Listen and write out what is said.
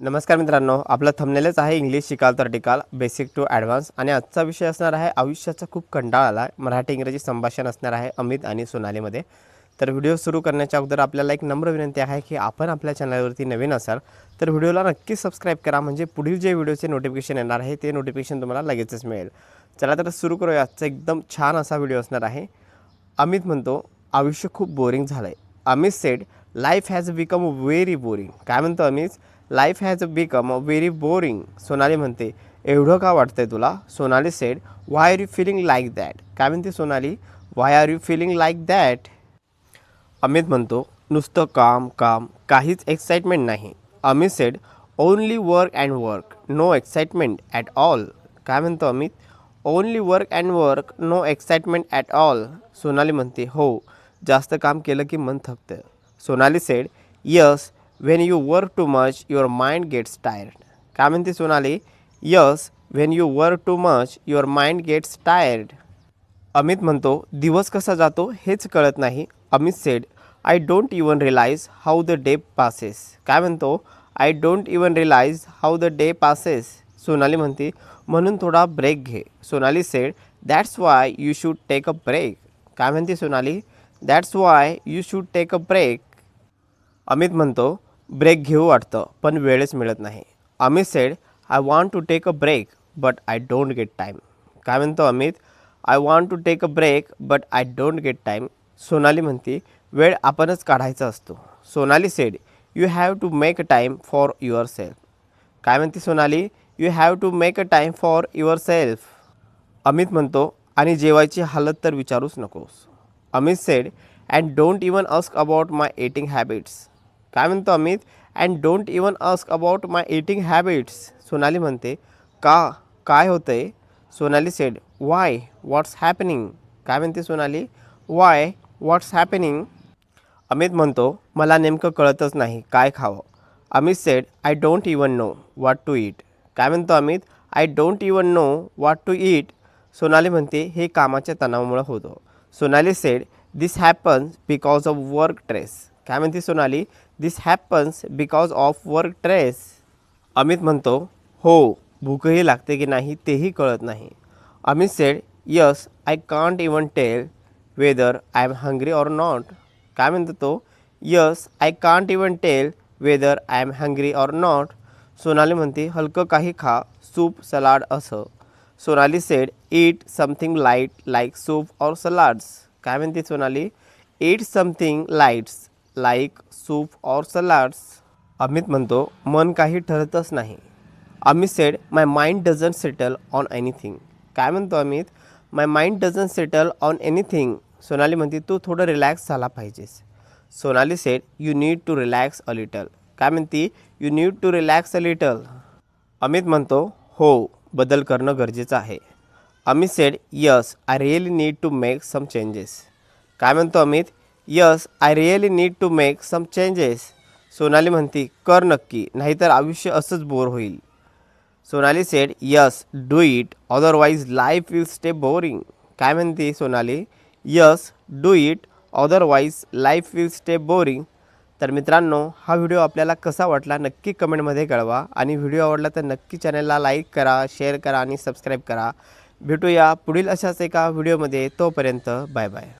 नमस्कार मित्रांनो आपलं थंबनेलच आहे इंग्लिश शिकाल तर टिकाल बेसिक टू ॲडव्हान्स आणि आजचा विषय असणार आहे आयुष्याचा खूप कंटाळा आला मराठी इंग्रजी संभाषण असणार आहे अमित आणि सोनालीमध्ये. तर व्हिडिओ सुरू करण्याच्या अगोदर आपल्याला एक नम्र विनंती आहे की आपण आपल्या चॅनलवरती नवीन असाल तर व्हिडिओला नक्की सबस्क्राईब करा. म्हणजे पुढील जे व्हिडिओचे नोटिफिकेशन येणार आहे ते नोटिफिकेशन तुम्हाला लगेचच मिळेल. चला तर सुरू करूया. आजचा एकदम छान असा व्हिडिओ असणार आहे. अमित म्हणतो आयुष्य खूप बोरिंग झालं आहे Amit said life has become very boring काय म्हणतो Amit? Life has become a very boring Sonali म्हणते एवढं का वाटतंय तुला? Sonali said why are you feeling like that काय म्हणते Sonali? Why are you feeling like that Amit म्हणतो नुसतं काम काम काहीच एक्साइटमेंट नाही. Amit said only work and work no excitement at all काय म्हणतो Amit? Only work and work no excitement at all Sonali म्हणते हो जास्त काम केलं की मन थकतं. Sonali said yes when you work too much your mind gets tired काय म्हणते Sonali yes when you work too much your mind gets tired Amit म्हणतो दिवस कसा जातो हेच कळत नाही Amit said I don't even realise how the day passes काय म्हणतो? I don't even realise how the day passes Sonali म्हणते म्हणून थोडा ब्रेक घे. Sonali said that's why you should take a break काय म्हणते Sonali that's why you should take a break Amit म्हणतो break घेऊ वाटतं पण वेळच मिळत नाही. Amit said I want to take a break but I don't get time काय म्हणतो Amit? I want to take a break but I don't get time Sonali म्हणते वेळ आपणच काढायचा असतो. Sonali said you have to make a time for yourself काय म्हणते Sonali? You have to make a time for yourself Amit म्हणतो आणि जेवायची हालत तर विचारूच नकोस. Amit said and don't even ask about my eating habits काय म्हणतो Amit and don't even ask about my eating habits Sonali म्हणते का काय होतं आहे Sonali said why what's happening काय म्हणते Sonali? Why what's happening Amit म्हणतो मला नेमकं कळतच नाही काय खावं? Amit said I don't even know what to eat काय म्हणतो Amit? I don't even know what to eat Sonali म्हणते हे कामाच्या तणावामुळं होतं. Sonali said this happens because of work stress काय म्हणते Sonali? This happens because of work stress Amit म्हणतो हो भूकही लागते की नाही तेही कळत नाही. Amit said yes I can't even tell whether I am hungry or not काय म्हणतो तो? Yes I can't even tell whether I am hungry or not Sonali म्हणते हलकं काही खा सूप सलाड असं. Sonali said eat something light like soup or salads काय म्हणते Sonali? Eat something lights like soup or salads. Amit म्हणतो मन काही ठरतच नाही. Amit said my mind doesn't settle on anything काय म्हणतो Amit? My mind doesn't settle on anything Sonali म्हणते तू थोडं रिलॅक्स झाला पाहिजेस. Sonali said you need to relax a little काय म्हणते? You need to relax a little Amit म्हणतो हो बदल करणं गरजेचं आहे. Amit said yes I really need to make some changes काय म्हणतो Amit? Yes I really need to make some changes Sonali म्हणती कर नक्की नाहीतर आयुष्य असंच बोर होईल. Sonali said yes do it otherwise life will stay boring काय म्हणते Sonali? Yes do it otherwise life will stay boring तर मित्रांनो हा व्हिडिओ आपल्याला कसा वाटला नक्की कमेंटमध्ये कळवा आणि व्हिडिओ आवडला तर नक्की चॅनलला लाईक करा शेअर करा आणि सबस्क्राईब करा. भेटूया पुढील अशाच एका व्हिडिओमध्ये तोपर्यंत बाय बाय